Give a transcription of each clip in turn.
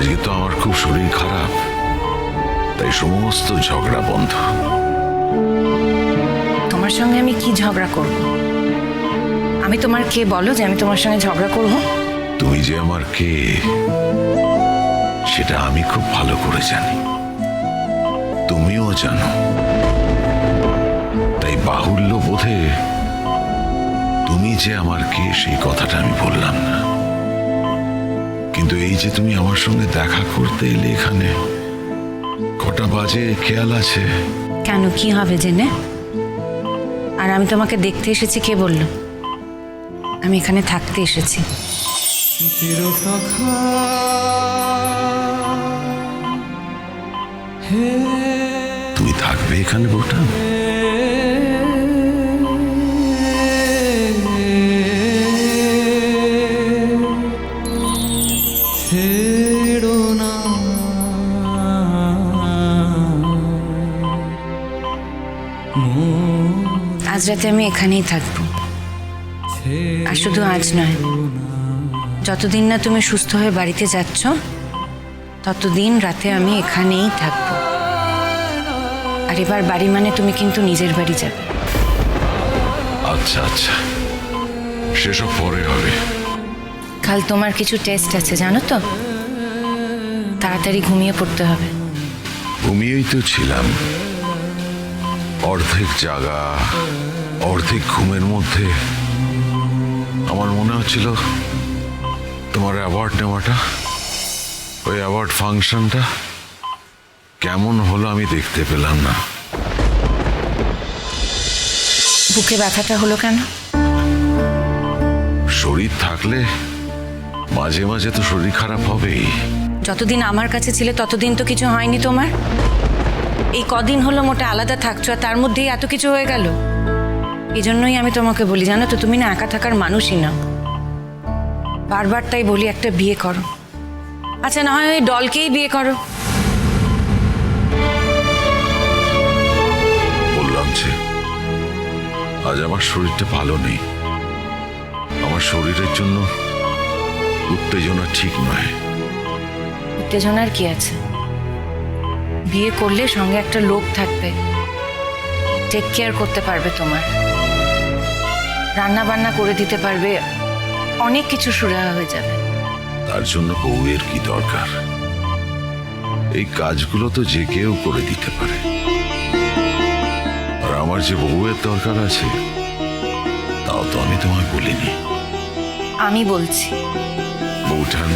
আজকে তো আমার খুব শরীর খারাপ। তাই সমস্ত ঝগড়া বন্ধ। তোমার সঙ্গে আমি কি ঝগড়া করব? আমি তোমার কে বলো যে আমি তোমার সঙ্গে ঝগড়া করব? তুমি যে আমার কে সেটা আমি খুব ভালো করে জানি। তুমিও জানো। তাই বাহুল্য বোধে তুমি যে আমার কে সেই কথাটা আমি বললাম না। কিন্তু এই যে তুমি আমার সঙ্গে দেখা করতে এলে এখানে কটা বাজে খেয়াল আছে? কেন? কি হবে জেনে? আর আমি তোমাকে দেখতে এসেছি কে বলল? আমি এখানে থাকতে এসেছি। তুমি থাকবে এখানে বউটা ছেড়ো না। আজ রাতে আমি এখানেই থাকব। আর শুধু আজ নয় যতদিন না তুমি সুস্থ হয়ে বাড়িতে যাচ্ছ ততদিন রাতে আমি এখানেই থাকব। আর এবার বাড়ি মানে তুমি কিন্তু নিজের বাড়ি যাবে। আচ্ছা আচ্ছা। সেসব পরে হবে। কাল তোমার কিছু টেস্ট আছে জানো তো? তাড়াতাড়ি ঘুমিয়ে পড়তে হবে। ঘুমিয়েই তো ছিলাম। অর্ধেক জাগা অর্ধেক ঘুমের মধ্যে আমার মনে হচ্ছিল তোমার অ্যাওয়ার্ড নেওয়াটা ওই অ্যাওয়ার্ড ফাংশনটা কেমন হলো আমি দেখতে পেলাম না। বুকে ব্যথাটা হলো কেন? শরীর থাকলে মাঝে মাঝে তো শরীর খারাপ হবেই। যতদিন আমার কাছে ছিলে ততদিন তো কিছু হয়নি তোমার। এই কদিন হলো মোটা আলাদা থাকছো আর তার মধ্যেই এত কিছু হয়ে গেল। এই জন্যই আমি তোমাকে বলি জানো তো তুমি না একা থাকার মানুষই না। বারবার তাই বলি একটা বিয়ে করো। আচ্ছা না হয় ওই ডলকেই বিয়ে করো। বললাম যে আজ আমার শরীরটা ভালো নেই। আমার শরীরের জন্য উত্তেজনা ঠিক নয়। উত্তেজনার কি আছে? বিয়ে করলে সঙ্গে একটা লোক থাকবে। টেক কেয়ার করতে পারবে তোমার। রান্না বান্না করে দিতে পারবে। অনেক কিছু সুরাহা হয়ে যাবে। তার জন্য বউয়ের কি দরকার? এই কাজগুলো তো যে কেউ করে দিতে পারে। আর আমার যে বউয়ের দরকার আছে তাও তো আমি তোমায় বলিনি। আমি বলছি বউঠান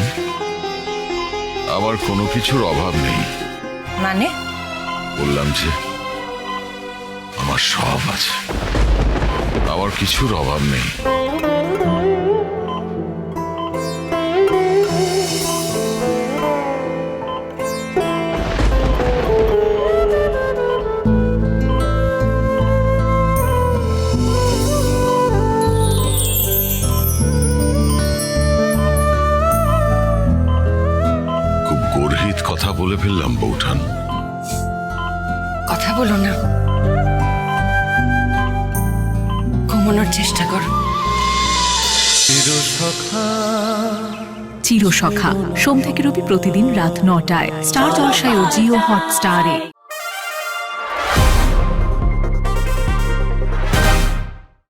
আমার কোনো কিছুর অভাব নেই। মানে? বললাম যে আমার সব আছে। আমার কিছুর অভাব নেই। বলে ফেললাম বউঠান কথা বলো না। ঘুমানোর চেষ্টা করো। চিরসখা চিরসখা। সোম থেকে রবি প্রতিদিন রাত নটায়। স্টার জলসায় ও জিও হটস্টারে।